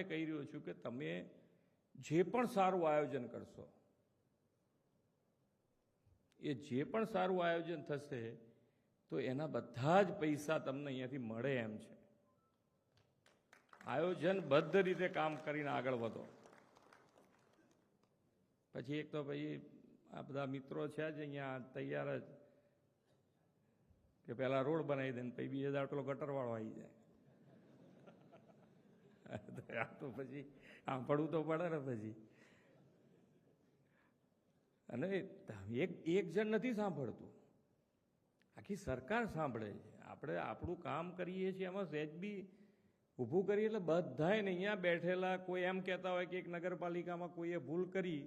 માટે કહી રહ્યો છું કે તમે જે પણ સારું આયોજન કરશો, એ જે પણ સારું આયોજન થશે, તો એના બધા જ પૈસા તમને અહીંયાથી મળે એમ છે. આયોજનબદ્ધ રીતે કામ કરીને આગળ વધો. પછી એક તો ભાઈ, આ બધા મિત્રો છે જ અહીંયા તૈયાર જ, કે પહેલાં રોડ બનાવી દે ને પછી બીજા દાટલો ગટરવાળો આવી જાય. આ તો પછી સાંભળવું તો પડે ને પછી. અને એક એક જણ નથી સાંભળતું. આખી સરકાર સાંભળે છે. આપણે આપણું કામ કરીએ છીએ, એમાં સહેજ બી ઊભું કરીએ એટલે બધાએ ને અહીંયા બેઠેલા કોઈ એમ કહેતા હોય કે એક નગરપાલિકામાં કોઈએ ભૂલ કરી,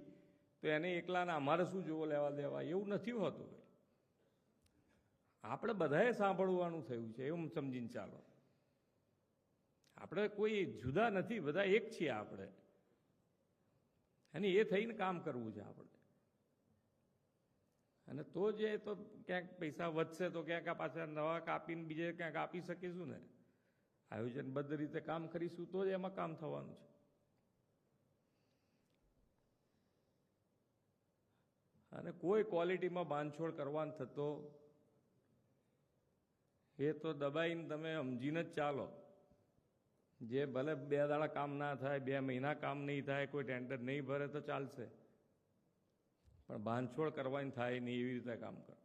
તો એને એકલાને અમારે શું જોવો લેવા દેવા? એવું નથી હોતું. આપણે બધાએ સાંભળવાનું થયું છે, એવું સમજીને ચાલો. આપણે કોઈ જુદા નથી, બધા એક છીએ આપણે. અને એ થઈને કામ કરવું છે આપણે. અને તો જે તો ક્યાંક પૈસા વધશે તો ક્યાંક આ પાછા નવા કાપીને બીજે ક્યાંક આપી શકીશું ને. આયોજનબદ્ધ રીતે કામ કરીશું તો જ એમાં કામ થવાનું છે. અને કોઈ ક્વોલિટીમાં બાંધછોડ કરવાનો થતો, એ તો દબાઈને તમે સમજીને જ ચાલો. જે ભલે બે દાડા કામ ના થાય, બે મહિના કામ નહીં થાય, કોઈ ટેન્ડર નહીં ભરે તો ચાલશે. પણ બાંધછોડ કરવાની થાય નહીં એવી રીતે કામ કરો.